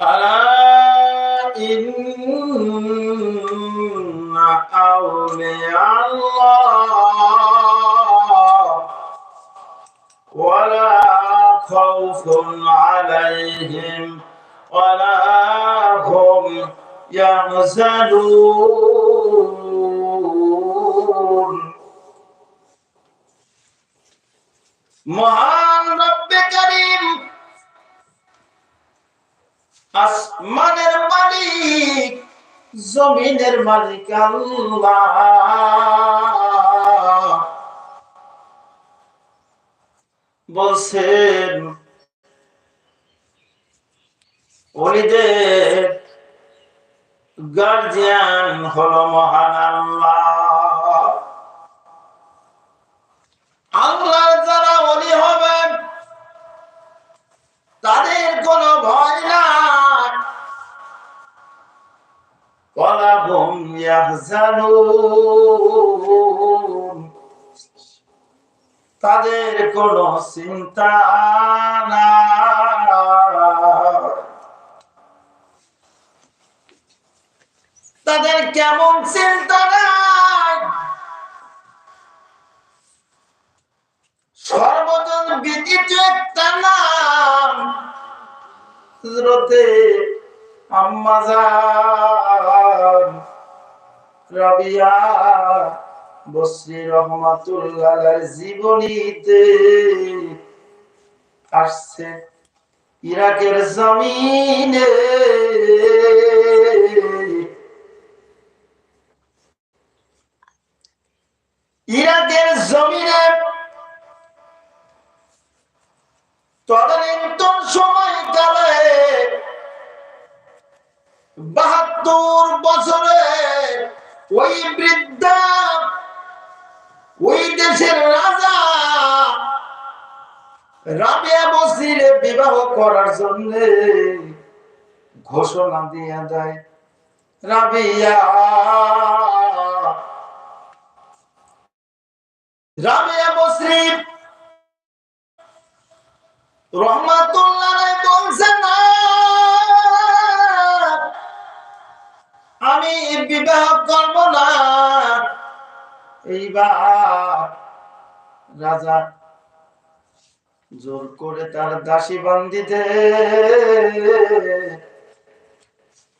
ألا إن أولياء الله ولا خوف عليهم ولا هم يحزنون মহান রব্বে করিম আসমানের মালিক জমিনের মালিক আল্লাহ। বলছেন ওলিদের গার্জিয়ান হলো মহান আল্লাহ। তাদের কোনো চিন্তা নাই। তাদের কেমন চিন্তা নাই? সর্বজন বিদিত একটা নাম। হযরতে আম্মাজান জীবনীতে আসছে ইরাকের জমিনে। ইরাকের জমিনে তদানীন্তন সময়কালে বাহাত্তর বছরে ওই বৃদ্ধা, ওই দেশের রাজা রাবিয়া বসিরে বিবাহ করার জন্য ঘোষণা দিয়ে দেয়, রাবিয়া রহমাতুল্লাহ বলছেন না। আমি বিবাহ করব না। এইবার রাজা জোর করে তার দাসী বান্দিতে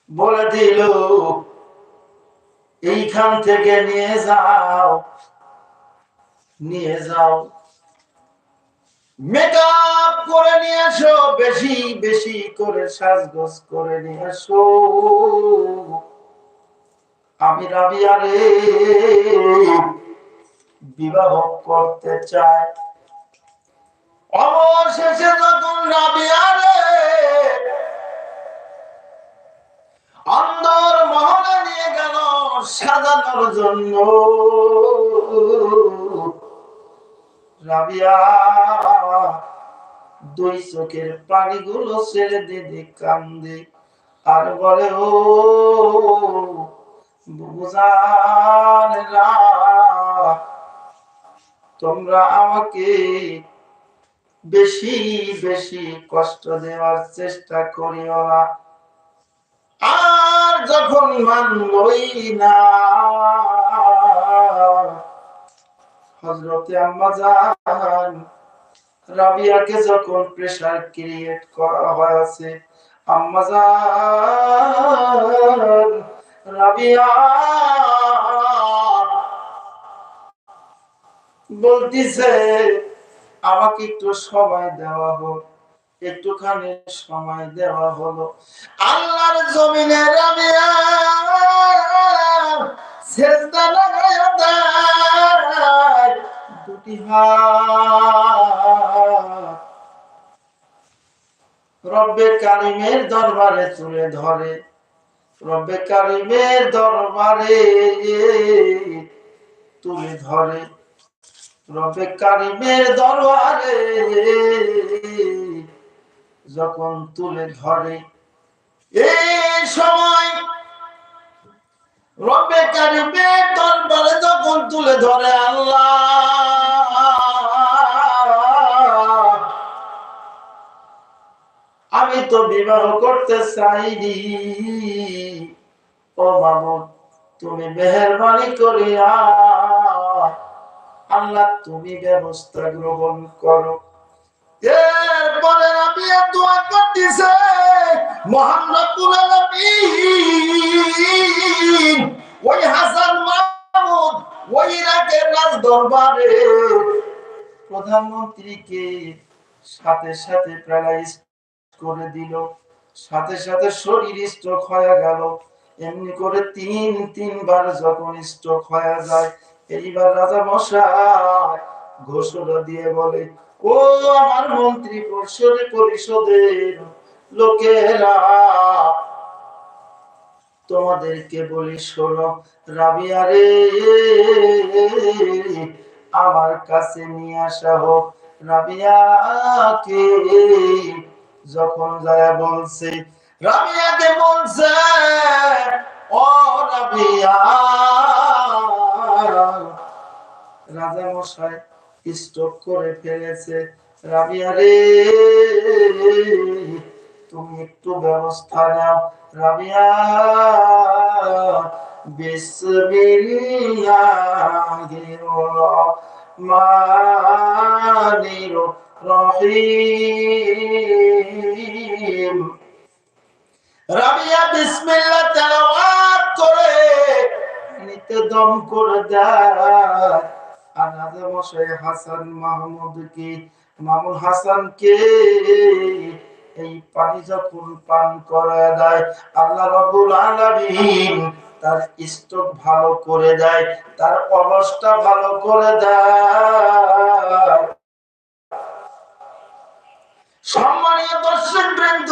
বলে দিল, এইখান থেকে নিয়ে যাও নিয়ে যাও। মেকআপ করে নিয়ে আসো বেশি বেশি করে সাজগোজ করে নিয়ে আসো আমি রাবিয়ারে বিবাহ করতে চাই। অবশেষে যখন রাবিয়ারে অন্দর মহলে নিয়ে গেল সাজানোর জন্য। রাবিয়া দুই চোখের পানিগুলো ছেড়ে দিদি কান্দে। আর বলে, ও তোমরা আমাকে বেশি বেশি কষ্ট দেওয়ার চেষ্টা করিও না। আর যখন মানবই না হজরতে রাবিয়াকে যখন ক্রিয়েট করা হয়েছে আম্মাজান বলতিছে, আমাকে একটু সময় দেওয়া হোক। একটুখানি সময় দেওয়া হলো। আল্লাহর জমিনে রাবিয়া কারিমের দরবারে তুলে ধরে। রব্বে কারিমের দরবারে তুলে ধরে। রব্বে কারিমের দরবারে যখন তুলে ধরে, এই সময় রব্বে কারিমের দরবারে যখন তুলে ধরে আল্লাহ। আমি তো বিবাহ করতে চাইনি। ও মামুন, তুমি মেহরবানি করিয়া আল্লাহ তুমি ব্যবস্থা গ্রহণ করো। প্রধানমন্ত্রীকে সাথে সাথে প্যারালাইজ করে দিল। সাথে সাথে শরীর স্ট্রোক হয়ে গেল। এমনি করে তিন, তিনবার যখন স্ট্রোক হয়ে যায়, এইবার রাজা মশাই ঘোষণা দিয়ে বলে, ও আমার মন্ত্রী পরিষদ, পরিষদের লোকেরা, তোমাদেরকে বলি শোনো রাবিয়ারে আমার কাছে নিয়ে আসা হোক। রাবিয়াকে যখন যায় বলছে রাবিয়াকে বলছে? ও রাবিয়া রাজা মশাই স্টক করে ফেলেছে রাবিয়া রে, তুমি একটু ব্যবস্থা নাও রাবিয়া বিসমিল্লাহির রহমানির রহিম। রাবিয়া, বিসমিল্লাহ, তেলাওয়াত করে নিতে দম করে দেয়। আর রাজা মশাই হাসান মাহমুদকে মামুন হাসানকে এই পানি যখন পান করা দেয়, আল্লাহ রাব্বুল আলামিন তার স্টক ভালো করে দেয়, তার অবস্থা ভালো করে দেয়। সম্মানীয় দর্শক বৃন্দ,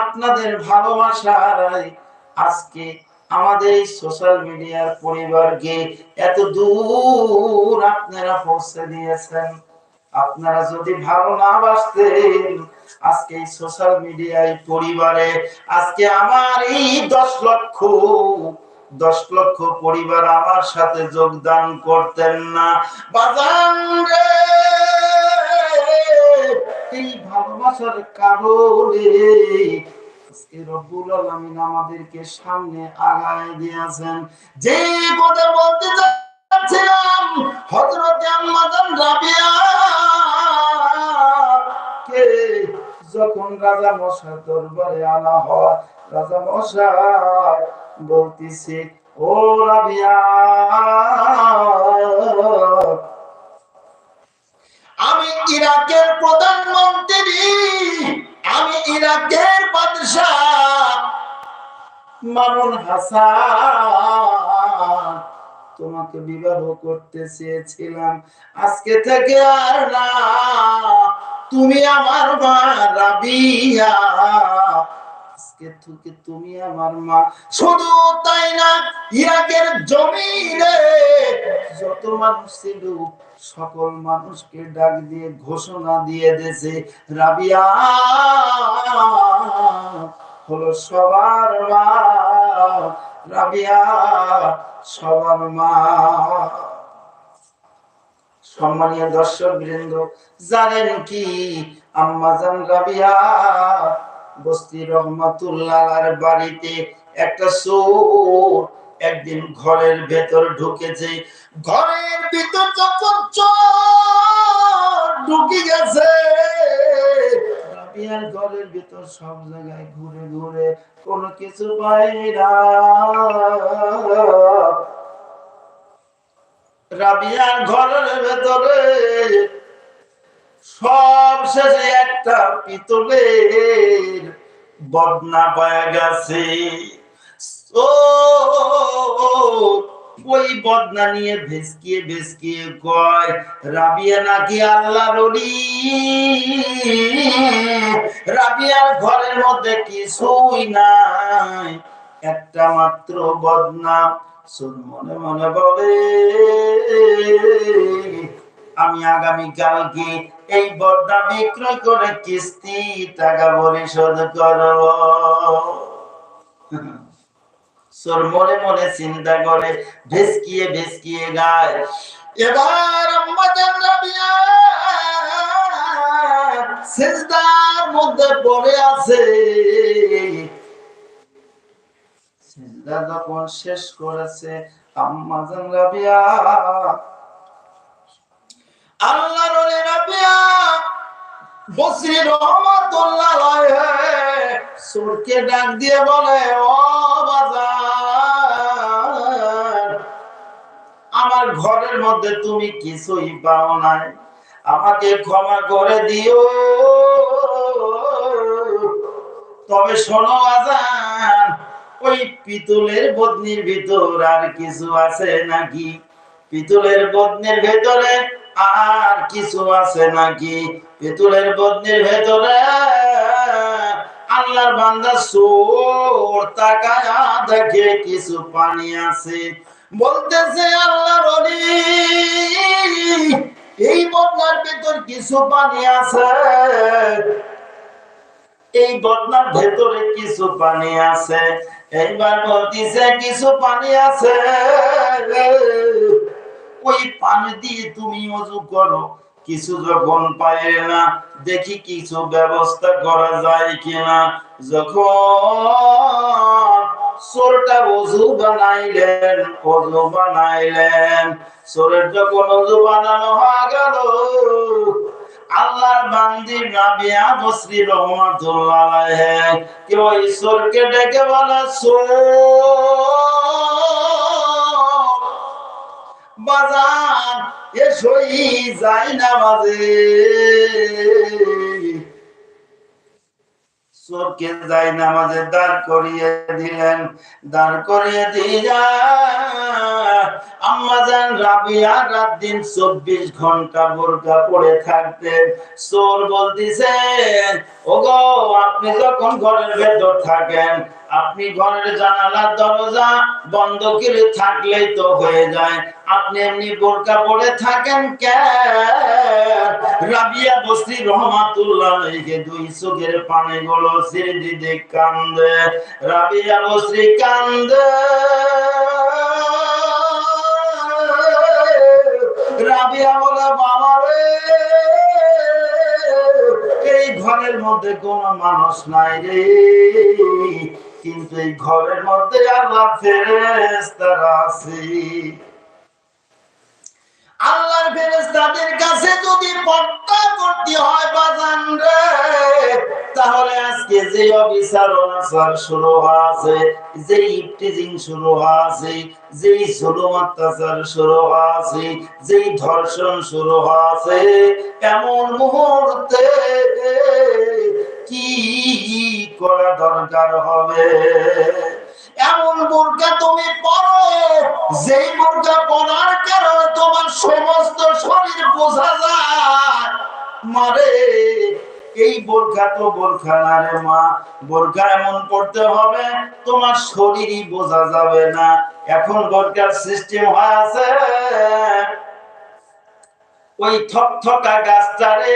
আপনাদের ভালোবাসায় আজকে আমাদের সোশ্যাল মিডিয়ার পরিবারকে এত দূর আপনারা পৌঁছে দিয়েছেন। আপনারা যদি ভালো না বাসতেন, আজকে এই সোশ্যাল মিডিয়ায় পরিবারে, আজকে আমার এই দশ লক্ষ দশ লক্ষ পরিবার আমার সাথে যোগদান করতেন না। বাজান এই ভালোবাসার কারণে রব্বুল আলামিন আমাদেরকে সামনে আগায় দিয়েছেন। যে কথা বলতে যাচ্ছিলাম হযরত আম্মাজান রাবিয়া যখন রাজা মশাই দরবারে আনা হয়, রাজা মশাই বলতিছে, ও আমি ইরাকের প্রধানমন্ত্রী, আমি ইরাকের বাদশাহ মামুন হাসান। তোমাকে বিবাহ করতে চেয়েছিলাম। আজকে থেকে আর না। তুমি আমার মা রাবিয়া। তুমি আমার মা। শুধু তাই না, ইরাকের জমিনে যত মানুষ ছিল, সকল মানুষকে ডাক দিয়ে ঘোষণা দিয়ে দিয়েছে, রাবিয়া, হলো সবার মা। সম্মানীয় দর্শক বৃন্দ, জানেন কি? রাবিয়া, বস্তি বাড়িতে একটা চোর একদিন ঘরের ভেতর ঢুকেছে। ঘরের ভিতর যখন চোর ঢুকে গেছে রাবিয়ার ঘরের ভিতর সব জায়গায় ঘুরে ঘুরে কোনো কিছু পাই রাবিয়ার ঘরের ভেতরে সব শেষে একটা পিতলের বদনা পাওয়া গেছে। ও ওই বদনা নিয়ে ভেসকিয়ে ভেসকিয়ে কয়, রাবিয়া নাকি আল্লাহ রলি রাবিয়ার ঘরের মধ্যে কিছুই নাই। একটা মাত্র বদনা সুর মনে মনে বলে, আমি আগামী কালকে এই বদনা বিক্রয় করে কিস্তি টাকা পরিশোধ করব? সোর মনে মনে চিন্তা করে, ভেসকিয়ে ভেসকিয়ে গায়। এবার আম্মাজান রাবিয়া সিজদার মধ্যে পড়ে আছে। যখন শেষ করেছে আম্মাজান রাবিয়া আল্লাহর রাবিয়া বসরি রহমাতুল্লাহ সুরকে ডাক দিয়ে বলে, ও বাজার আমার ঘরের মধ্যে তুমি কিছুই পাও নাই। আমাকে ক্ষমা করে দিও। তবে শোনো আজান, ওই পিতলের বদনির ভিতর আর কিছু আছে নাকি? পিতলের বদনির ভেতরে আর কিছু আছে নাকি? পিতলের বদনির ভেতরে আল্লাহর বান্দা সোর তাকায়া দেখে কিছু পানি আছে। বলতেছে আল্লাহর অলি এই বদনার ভিতর কিছু পানি আছে? এই বদনার ভেতরে কিছু পানি আছে। এইবার বলতিছে, কিছু পানি আছে? ওই পানি দিয়ে তুমি অজু করো। কিছু যখন পায় না, দেখি কিছু ব্যবস্থা করা যায় কিনা। যখন সোরটা অজু বানাইলেন অজু বানাইলেন। সোরের যখন অজু বানানো হয়ে আল্লাহর বান্দি রাবিয়া বসরি রহমাতুল্লাহ ডেকে বলে বাজান চোরকে যাই নামাজে দাঁড় করিয়ে দিলেন দাঁড় করিয়ে দিয়া আম্মা রাবিয়া রাত দিন চব্বিশ ঘণ্টা বোরকা পড়ে থাকতেন। চোর ও ওগো, আপনি যখন ঘরের ভেতর থাকেন আপনি ঘরের জানালার দরজা বন্ধ করে থাকলেই তো হয়ে যায়। আপনি এমনি বোরকা পড়ে থাকেন কেন রাবিয়া বসরি রহমাতুল্লাহ দুই চোখের পানি গুলো ছেড়ে দিতে কান্দে। রাবিয়া বসরি কান্দে। রাবিয়া বলে, বাবা রে, এই ঘরের মধ্যে কোন মানুষ নাই রে। কিন্তু এই ঘরের মধ্যে আল্লাহ ফেরেশতারা আছে। আল্লাহর ফেরেশতাদের কাছে যদি পর্দা করতে হয় বাজান রে, তাহলে আজকে যে অবিচার অনাচার শুরু হয়েছে, যে ইফটিজিং শুরু হয়েছে, যে জুলুম অত্যাচার শুরু হয়েছে, যে ধর্ষণ শুরু হয়েছে, এমন মুহূর্তে করা দরকার হবে। এমন বোরকা তুমি পরো, যেই বোরকা পরার কারণে তোমার সমস্ত শরীর বোঝা যায়। মারে, এই বোরখা তো বোরখা না রে মা। বোরখা এমন পড়তে হবে, তোমার শরীরই বোঝা যাবে না। এখন বোরকার সিস্টেম হয়ে আছে। ওই থক থকা গাছটারে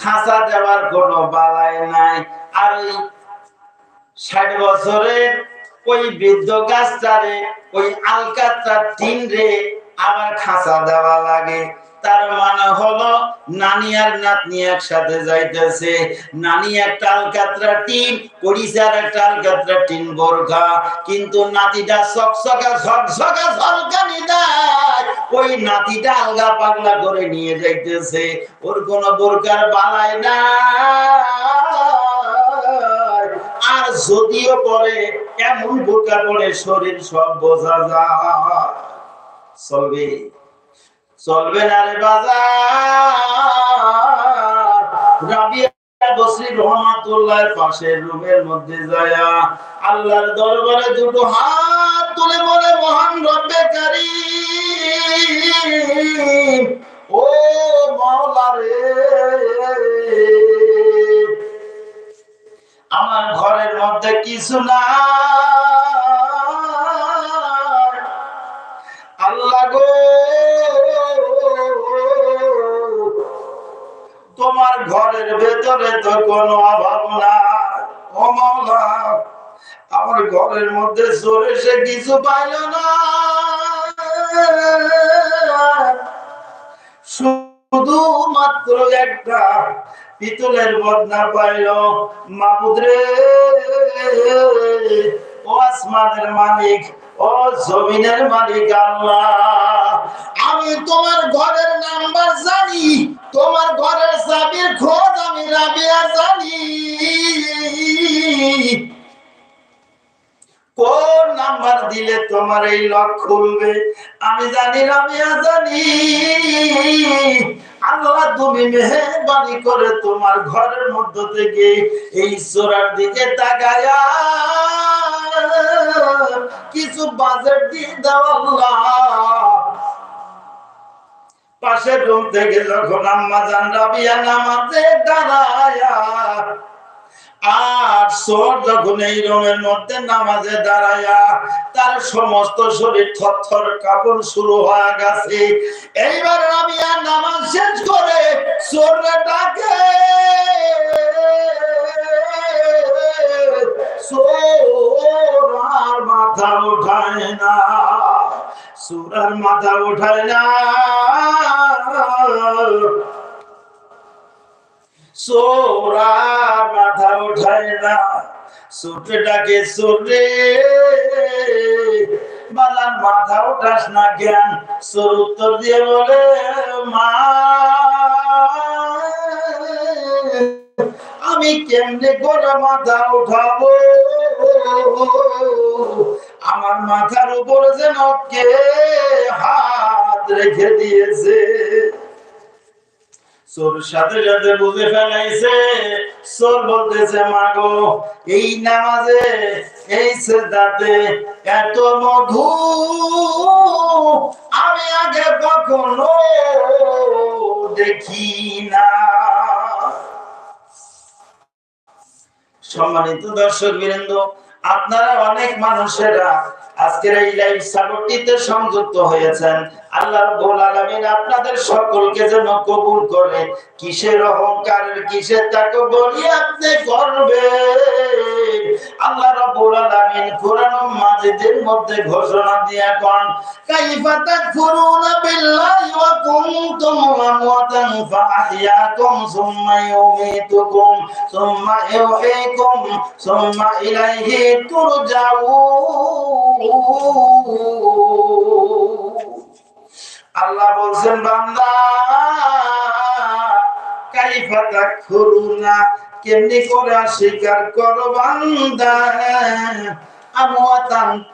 খাঁচা দেওয়ার কোনো বালাই নাই। আর ওই ষাট বছরের ওই বৃদ্ধ গাছটারে, ওই আলকাতরা টিন রে আবার খাঁচা দেওয়া লাগে। তার মানে হলো, নানি আর নাতনি একসাথে যাইতেছে। নানি একটা আর একটা বোরখা। কিন্তু নাতিটা চকচকা ঝকঝকা, ঝলকানি দেয়। ওই নাতিটা আলগা পাগলা করে নিয়ে যাইতেছে। ওর কোনো বোরকার বালাই না আর যদিও পরে এমন বোরকা পরে শরীর সব বোঝা যায়। চলবে। চলবে না রে বাজার। পাশের রুমের মধ্যে আল্লাহর দরবারে দুটো হাত তুলে বলে, মহান ও মাওলা রে আল্লাহ গো, তোমার ঘরের ভেতরে তো কোনো অভাব না ও মাওলা। আমার ঘরের মধ্যে চোর সে কিছু পাইল না। শুধু মাত্র একটা পিতলের বদনা পাইল মাবুদরে ও আসমানের মালিক, ও জমিনের মালিক আল্লাহ, আমি তোমার ঘরের নাম্বার জানি, তোমার ঘরের চাবির খোঁজ আমি রাবিয়া জানি। কোন নাম্বার দিলে তোমার এই লক খুলবে? আমি জানি, রাবিয়া জানি। আল্লাহ তুমি মেহরবানি করে তোমার ঘরের মধ্য থেকে এই চোরার দিকে তাকায়া কিছু বাজেট দিয়ে দাও আল্লাহ। পাশের রুম থেকে যখন আম্মা জান রাবিয়া নামাজে দাঁড়ায়া, আর সোর যখন এই রুমের মধ্যে নামাজে দাঁড়ায়া, তার সমস্ত শরীর থরথর কাপড় শুরু হয়ে গেছে। এইবার রাবিয়া শেষ করে সোনাটাকে। সোনার মাথা উঠায় না সোনার মাথা উঠায় না। সোরা মাথা উঠায় না। সুটে ডাকে সুরে বালার মাথা উঠাস না জ্ঞান সুর উত্তর দিয়ে বলে, মা, আমি কেমনে করে মাথা উঠাবো? আমার মাথার উপর যেন কে হাত রেখে দিয়েছে? সোর সাথে সাথে বুঝে ফেলাইছে। বলতেছে এই নামাজে, এই এত মধু আমি আগে কখনো দেখি না। সম্মানিত দর্শক বীরেন্দ্র আপনারা অনেক মানুষেরা আজকের এই লাইভ সাপোর্টটিতে সংযুক্ত হয়েছেন। আল্লাহ রাব্বুল আলামিন আপনাদের সকলকে যেন কবুল করে। কিসের অহংকারের কিসের তাকবরি আপনি করবেন। আল্লাহ আলামিন মাজিদের মধ্যে ঘোষণা দিয়া কোন, কাইফা তাকফুরুনা বিল্লাহি ওয়া কুনতুম আমওয়াতান সুম্মা সুম্মা সুম্মা ইলাইহি তুরজাউন। আল্লাহ বলছেন, বান্দা, কাইফা কেমনি করে অস্বীকার করো বান্দা?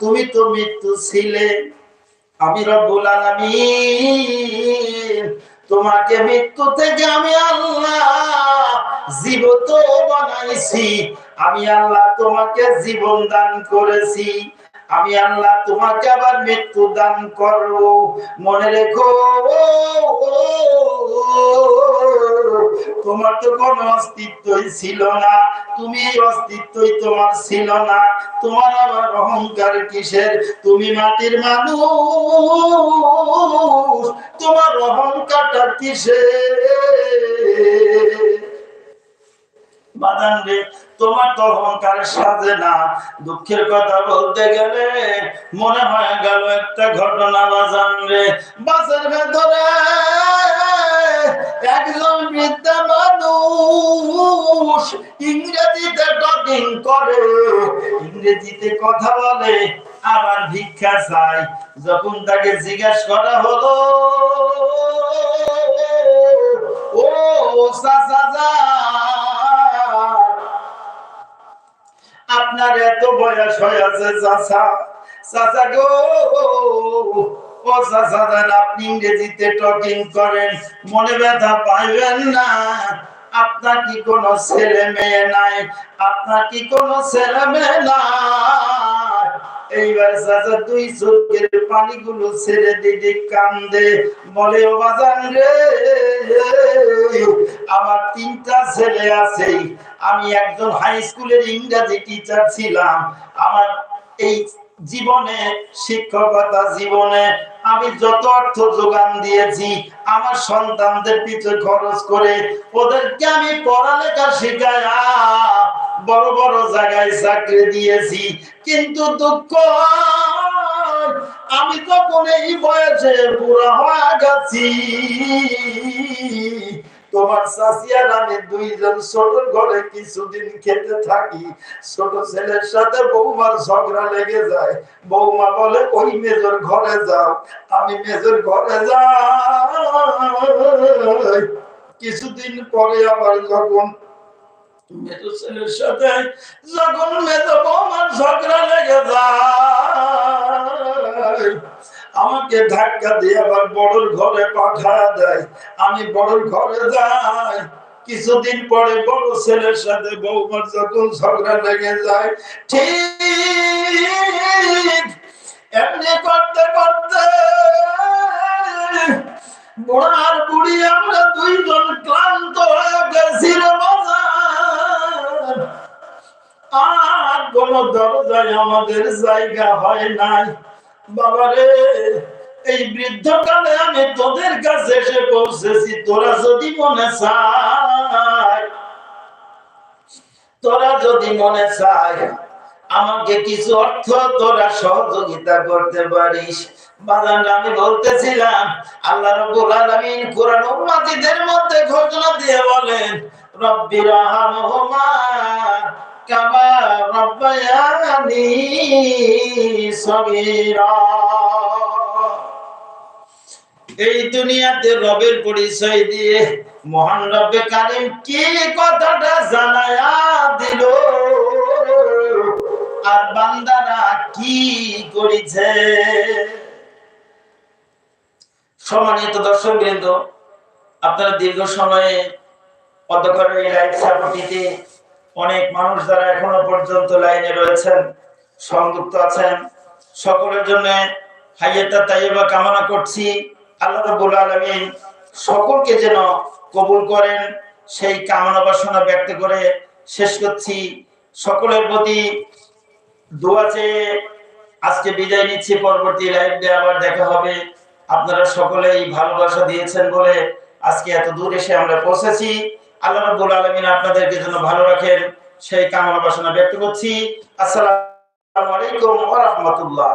তুমি তো মৃত্যু ছিলে। আমি রব্বুল আলামিন, তোমাকে মৃত্যু থেকে আমি আল্লাহ জীবত বানাইছি। আমি আল্লাহ তোমাকে জীবন দান করেছি। আমি আল্লাহ তোমাকে আবার মৃত্যু দান করব। মনে রেখো তোমার তো কোনো অস্তিত্বই ছিল না। তুমি অস্তিত্বই তোমার ছিল না। তোমার আবার অহংকার কিসের? তুমি মাটির মানুষ। তোমার অহংকারটা কিসের? তোমার তো সাজে না। দুঃখের কথা বলতে গেলে মনে হয়ে গেল একটা ঘটনা বাজান রে বাসের ভেতরে একজন বৃদ্ধা মানুষ ইংরেজিতে টকিং করে। ইংরেজিতে কথা বলে, আবার ভিক্ষা চাই যখন তাকে জিজ্ঞাসা করা হলো, ও সাসা আপনার এত বয়স হয়েছে চাচা। চাচা গো, ও আপনি ইংরেজিতে টকিং করেন, মনে ব্যথা পাইবেন না। আপনার কি কোনো ছেলে মেয়ে নাই? আপনার কি কোনো ছেলে মেয়ে নাই? এইবার চাচা দুই চোখের পানিগুলো ছেড়ে দিদি কান্দে। বলে, ও বাজান রে, আমার তিনটা ছেলে আছে। আমি একজন হাই স্কুলের ইংরেজি টিচার ছিলাম। আমার এই জীবনে, শিক্ষকতা জীবনে আমি যত অর্থ যোগান দিয়েছি, আমার সন্তানদের পিছনে খরচ করে ওদেরকে আমি পড়ালেখা শেখায়া বড় বড় জায়গায় চাকরি দিয়েছি, কিন্তু দুঃখ, আমি তখন এই বয়সে বুড়া হয়ে গেছি। তোমার চাষিয়ার আমি দুইজন ছোট ঘরে কিছুদিন খেতে থাকি, ছোট ছেলের সাথে বৌমার ঝগড়া লেগে যায়। বৌমা বলে, ওই মেজর ঘরে যাও, আমি মেজর ঘরে যাই। কিছুদিন পরে আবার যখন মেজো ছেলের সাথে যখন মেজো ঝগড়া লেগে যায়, আমাকে ধাক্কা দিয়ে আবার বড়র ঘরে পাঠা দেয়। আমি বড়র ঘরে যাই, কিছুদিন পরে বড় ছেলের সাথে বৌমার যখন ঝগড়া লেগে যায়, ঠিক এমনি করতে করতে বুড়ার বুড়ি আমরা দুইজন ক্লান্ত হয়ে গেছি আর কোন দরজায় আমাদের জায়গা হয় নাই। বাবারে, এই বৃদ্ধকালে আমি তোদের কাছে এসে পৌঁছেছি, তোরা যদি মনে চায়, তোরা যদি মনে চায় আমাকে কিছু অর্থ তোরা সহযোগিতা করতে পারিস। আমি বলতেছিলাম, আল্লাহ রাব্বুল আলামিন কোরআন উম্মতিদের মধ্যে ঘোষণা দিয়ে বলেন রব্বির রাহমহুমা কামা রব্বায়ানি সগীরা। এই দুনিয়াতে রবের পরিচয় দিয়ে মহান রব্বে কারিম কি কথাটা জানায়া দিল? আর বান্দারা কি করেছে? সম্মানিত দর্শক বৃন্দ আপনারা দীর্ঘ সময়ে অধ্যক্ষের এই সাপোর্টিতে অনেক মানুষ যারা এখনও পর্যন্ত লাইনে রয়েছেন, সংযুক্ত আছেন, সকলের জন্য হাইয়াতা তাইবা কামনা করছি। আল্লাহ রাব্বুল আলামিন সকলকে যেন কবুল করেন, সেই কামনা বাসনা ব্যক্ত করে শেষ করছি। সকলের প্রতি দোয়া আজকে বিদায় নিচ্ছি, পরবর্তী লাইভে আবার দেখা হবে। আপনারা সকলেই ভালোবাসা দিয়েছেন বলে আজকে এত দূর এসে আমরা পৌঁছেছি। আল্লাহ রাব্বুল আলামিন আপনাদেরকে যেন ভালো রাখেন। সেই কামনা বাসনা ব্যক্ত করছি। আসসালামু আলাইকুম ওয়া রাহমাতুল্লাহ।